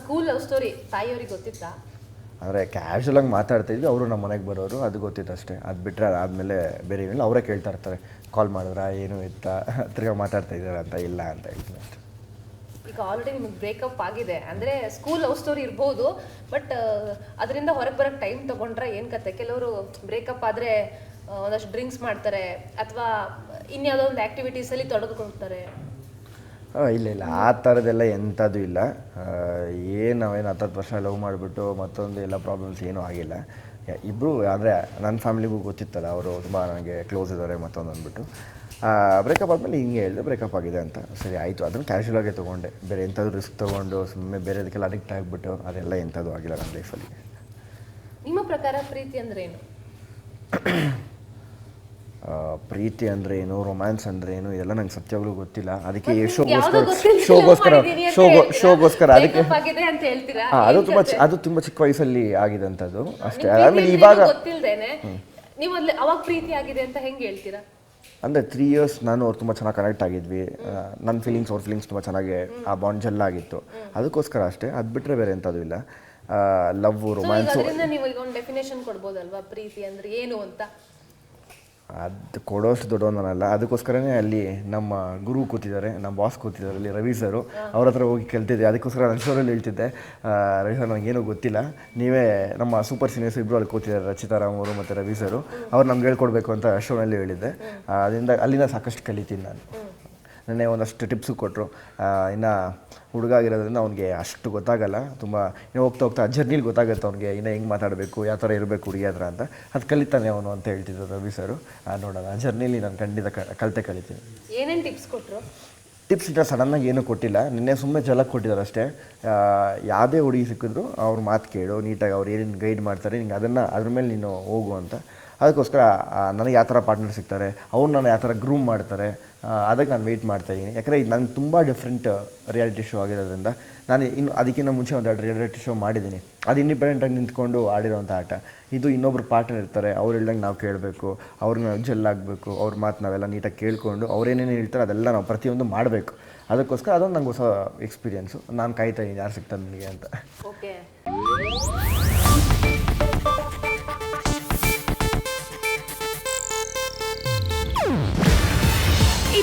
School love story ತಾಯಿಯವ್ರಿಗೆ ಗೊತ್ತಿತ್ತಾ? ಅಂದರೆ ಕ್ಯಾಶುವಲಾಗಿ ಮಾತಾಡ್ತಿದ್ವಿ ಅವರು ನಮ್ಮ ಮನೆಗೆ ಬರೋರು ಅದು ಗೊತ್ತಿತ್ತು ಅಷ್ಟೇ. ಅದು ಬಿಟ್ಟರೆ ಅದಾದಮೇಲೆ ಬೇರೆ ಏನಿಲ್ಲ ಅವರೇ ಕೇಳ್ತಾ ಇರ್ತಾರೆ ಕಾಲ್ ಮಾಡಿದ್ರಾ? ಏನು ಇತ್ತ? ತಿರ್ಗಾ ಮಾತಾಡ್ತಾ ಇದ್ದಾರೆ ಅಂತ ಇಲ್ಲ ಅಂತ ಹೇಳ್ತೀನಿ ಅಷ್ಟೇ. ಈಗ ಆಲ್ರೆಡಿ ನಿಮಗೆ ಬ್ರೇಕಪ್ ಆಗಿದೆ. ಅಂದರೆ ಸ್ಕೂಲ್ ಲವ್ ಸ್ಟೋರಿ ಇರ್ಬೋದು ಬಟ್ ಅದರಿಂದ ಹೊರಗೆ ಬರೋಕ್ಕೆ ಟೈಮ್ ತೊಗೊಂಡ್ರೆ ಏನು ಕತೆ? ಕೆಲವರು ಬ್ರೇಕಪ್ ಆದರೆ ಒಂದಷ್ಟು ಡ್ರಿಂಕ್ಸ್ ಮಾಡ್ತಾರೆ ಅಥವಾ ಇನ್ಯಾವುದೋ ಒಂದು ಆ್ಯಕ್ಟಿವಿಟೀಸಲ್ಲಿ ತೊಡಗಿಕೊಳ್ತಾರೆ. ಇಲ್ಲ ಇಲ್ಲ ಆ ಥರದ್ದೆಲ್ಲ ಎಂಥದ್ದು ಇಲ್ಲ. ಏನು ನಾವೇನು ಹತ್ತತ್ತು ವರ್ಷ ಲವ್ ಮಾಡಿಬಿಟ್ಟು ಮತ್ತೊಂದು ಎಲ್ಲ ಪ್ರಾಬ್ಲಮ್ಸ್ ಏನೂ ಆಗಿಲ್ಲ. ಇಬ್ಬರು ಅಂದರೆ ನನ್ನ ಫ್ಯಾಮಿಲಿಗೂ ಗೊತ್ತಿತ್ತಲ್ಲ ಅವರು ತುಂಬ ನನಗೆ ಕ್ಲೋಸ್ ಇದ್ದಾರೆ ಮತ್ತೊಂದು ಅಂದ್ಬಿಟ್ಟು. ಬ್ರೇಕಪ್ ಆದಮೇಲೆ ಹಿಂಗೆ ಹೇಳಿದೆ ಬ್ರೇಕಪ್ ಆಗಿದೆ ಅಂತ. ಸರಿ ಆಯಿತು. ಅದನ್ನು ಕ್ಯಾಶುವಲಾಗೆ ತೊಗೊಂಡೆ. ಬೇರೆ ಎಂಥದ್ದು ರಿಸ್ಕ್ ತೊಗೊಂಡು ಸುಮ್ಮನೆ ಬೇರೆದಕ್ಕೆಲ್ಲ ಅಡಿಕ್ಟ್ ಆಗಿಬಿಟ್ಟು ಅದೆಲ್ಲ ಎಂಥದ್ದು ಆಗಿಲ್ಲ ನನ್ನ ಲೈಫಲ್ಲಿ ನಿಮ್ಮ ಪ್ರಕಾರ ಪ್ರೀತಿ ಅಂದ್ರೇನು ಪ್ರೀತಿ ಅಂದ್ರೆ ಏನು ರೊಮ್ಯಾನ್ಸ್ ಅಂದ್ರೆ ಏನು ಇದೆಲ್ಲ ನಂಗೆ ಸತ್ಯವಾಗ್ಲೂ ಗೊತ್ತಿಲ್ಲ. ಅದಕ್ಕೆ ಶೋಗೋಸ್ಕರ ಶೋಗೋಸ್ಕರ ಶೋಗೋ ಶೋಗೋಸ್ಕರ ಅದಕ್ಕೆ ಅದು ತುಂಬಾ? ಅದು ತುಂಬಾ ಚಿಕ್ಕ ವಯಸ್ಸಲ್ಲಿ ಆಗಿದಂಥದ್ದು ಅಷ್ಟೇ. ಆಮೇಲೆ ಇವಾಗ ನೀವು ಅಲ್ಲಿ ಅವಾಗ ಪ್ರೀತಿ ಆಗಿದೆ ಅಂತ ಹೆಂಗೆ ಹೇಳ್ತೀರಾ? ಅಂದರೆ ತ್ರೀ ಇಯರ್ಸ್ ನಾನು ಅವ್ರು ತುಂಬ ಚೆನ್ನಾಗಿ ಕನೆಕ್ಟ್ ಆಗಿದ್ವಿ. ನನ್ನ ಫೀಲಿಂಗ್ಸ್ ಅವ್ರ ಫೀಲಿಂಗ್ಸ್ ತುಂಬ ಚೆನ್ನಾಗಿ ಆ ಬಾಂಡ್ ಜೆಲ್ಲ ಆಗಿತ್ತು. ಅದಕ್ಕೋಸ್ಕರ ಅಷ್ಟೇ ಅದು ಬಿಟ್ಟರೆ ಬೇರೆ ಎಂಥದ್ದು ಇಲ್ಲ. ಲವ್ ರೊಮ್ಯಾನ್ಸ್ ನೀವು ಈಗ ಒಂದು ಡೆಫಿನೇಷನ್ ಕೊಡ್ಬೋದಲ್ವಾ? ಪ್ರೀತಿ ಅಂದ್ರೆ ಏನು ಅಂತ? ಅದು ಕೊಡೋಷ್ಟು ದೊಡ್ಡವನಲ್ಲ. ಅದಕ್ಕೋಸ್ಕರನೇ ಅಲ್ಲಿ ನಮ್ಮ ಗುರು ಕೂತಿದ್ದಾರೆ, ನಮ್ಮ ಬಾಸ್ ಕೂತಿದ್ದಾರೆ, ಅಲ್ಲಿ ರವಿ ಸರು ಅವ್ರ ಹತ್ರ ಹೋಗಿ ಕೇಳ್ತಿದ್ದೆ. ಅದಕ್ಕೋಸ್ಕರ ನನ್ನ ಹೇಳ್ತಿದ್ದೆ ರವಿ ಸರ್ ನನಗೇನು ಗೊತ್ತಿಲ್ಲ. ನೀವೇ ನಮ್ಮ ಸೂಪರ್ ಸೀನಿಯರ್ಸ್ ಇಬ್ಬರು ಅಲ್ಲಿ ಕೂತಿದ್ದಾರೆ ರಚಿತಾರಾಮ್ ಅವರು ಮತ್ತು ರವಿ ಸರು. ಅವ್ರು ನಮ್ಗೆ ಹೇಳ್ಕೊಡ್ಬೇಕು ಅಂತ ಶೋನಲ್ಲಿ ಹೇಳಿದ್ದೆ. ಅದರಿಂದ ಅಲ್ಲಿಂದ ಸಾಕಷ್ಟು ಕಲಿತೀನಿ ನಾನು. ನೆನ್ನೆ ಒಂದಷ್ಟು ಟಿಪ್ಸು ಕೊಟ್ಟರು. ಇನ್ನು ಹುಡುಗ ಆಗಿರೋದ್ರಿಂದ ಅವ್ನಿಗೆ ಅಷ್ಟು ಗೊತ್ತಾಗಲ್ಲ. ತುಂಬ ಇನ್ನು ಹೋಗ್ತಾ ಹೋಗ್ತಾ ಜರ್ನಿಲಿ ಗೊತ್ತಾಗುತ್ತೆ ಅವ್ನಿಗೆ ಇನ್ನು ಹೆಂಗೆ ಮಾತಾಡಬೇಕು ಯಾವ ಥರ ಇರಬೇಕು ಹುಡುಗಿ ಹತ್ರ ಅಂತ. ಅದು ಕಲಿತಾನೆ ಅವನು ಅಂತ ಹೇಳ್ತಿದ್ರು ರವಿ ಸರು. ಆ, ನೋಡೋಣ. ಜರ್ನಿಲಿ ನಾನು ಖಂಡಿತ ಕಲಿತೆ ಕಲಿತೀನಿ. ಏನೇನು ಟಿಪ್ಸ್ ಕೊಟ್ಟರು ಟಿಪ್ಸ್ ಇದ್ದ ಸಡನ್ನಾಗಿ ಏನೂ ಕೊಟ್ಟಿಲ್ಲ. ನಿನ್ನೆ ಸುಮ್ಮನೆ ಜಲಕ್ಕೆ ಕೊಟ್ಟಿದ್ದಾರೆ ಅಷ್ಟೇ. ಯಾವುದೇ ಹುಡುಗಿ ಸಿಕ್ಕಿದ್ರು ಅವ್ರ ಮಾತು ಕೇಳು ನೀಟಾಗಿ ಅವ್ರು ಏನೇನು ಗೈಡ್ ಮಾಡ್ತಾರೆ ನಿಂಗೆ ಅದನ್ನು ಅದ್ರ ಮೇಲೆ ನೀನು ಹೋಗು ಅಂತ. ಅದಕ್ಕೋಸ್ಕರ ನನಗೆ ಯಾವ ಥರ ಪಾರ್ಟ್ನರ್ ಸಿಗ್ತಾರೆ, ಅವ್ರು ನಾನು ಯಾವ ಥರ ಗ್ರೂಮ್ ಮಾಡ್ತಾರೆ ಅದಕ್ಕೆ ನಾನು ವೆಯ್ಟ್ ಮಾಡ್ತಾ ಇದ್ದೀನಿ. ಯಾಕಂದರೆ ಇದು ನಂಗೆ ತುಂಬ ಡಿಫ್ರೆಂಟ್ ರಿಯಾಲಿಟಿ ಶೋ ಆಗಿರೋದ್ರಿಂದ ನಾನು ಇನ್ನು ಅದಕ್ಕಿಂತ ಮುಂಚೆ ಒಂದು ಎರಡು ರಿಯಾಲಿಟಿ ಶೋ ಮಾಡಿದ್ದೀನಿ. ಅದು ಇಂಡಿಪೆಂಡೆಂಟಾಗಿ ನಿಂತ್ಕೊಂಡು ಆಡಿರೋಂಥ ಆಟ. ಇದು ಇನ್ನೊಬ್ರು ಪಾರ್ಟ್ನರ್ ಇರ್ತಾರೆ, ಅವ್ರು ಹೇಳ್ದಂಗೆ ನಾವು ಕೇಳಬೇಕು ಅವ್ರನ್ನ ನಾವು ಜೆಲ್ ಆಗಬೇಕು, ಅವ್ರ ಮಾತು ನಾವೆಲ್ಲ ನೀಟಾಗಿ ಕೇಳಿಕೊಂಡು ಅವ್ರೇನೇನು ಹೇಳ್ತಾರೆ ಅದೆಲ್ಲ ನಾವು ಪ್ರತಿಯೊಂದು ಮಾಡಬೇಕು. ಅದಕ್ಕೋಸ್ಕರ ಅದೊಂದು ನಂಗೆ ಹೊಸ ಎಕ್ಸ್ಪೀರಿಯೆನ್ಸು ನಾನು ಕಾಯ್ತಾ ಇದ್ದೀನಿ, ಯಾರು ಸಿಗ್ತಾರೆ ನನಗೆ ಅಂತ. ಓಕೆ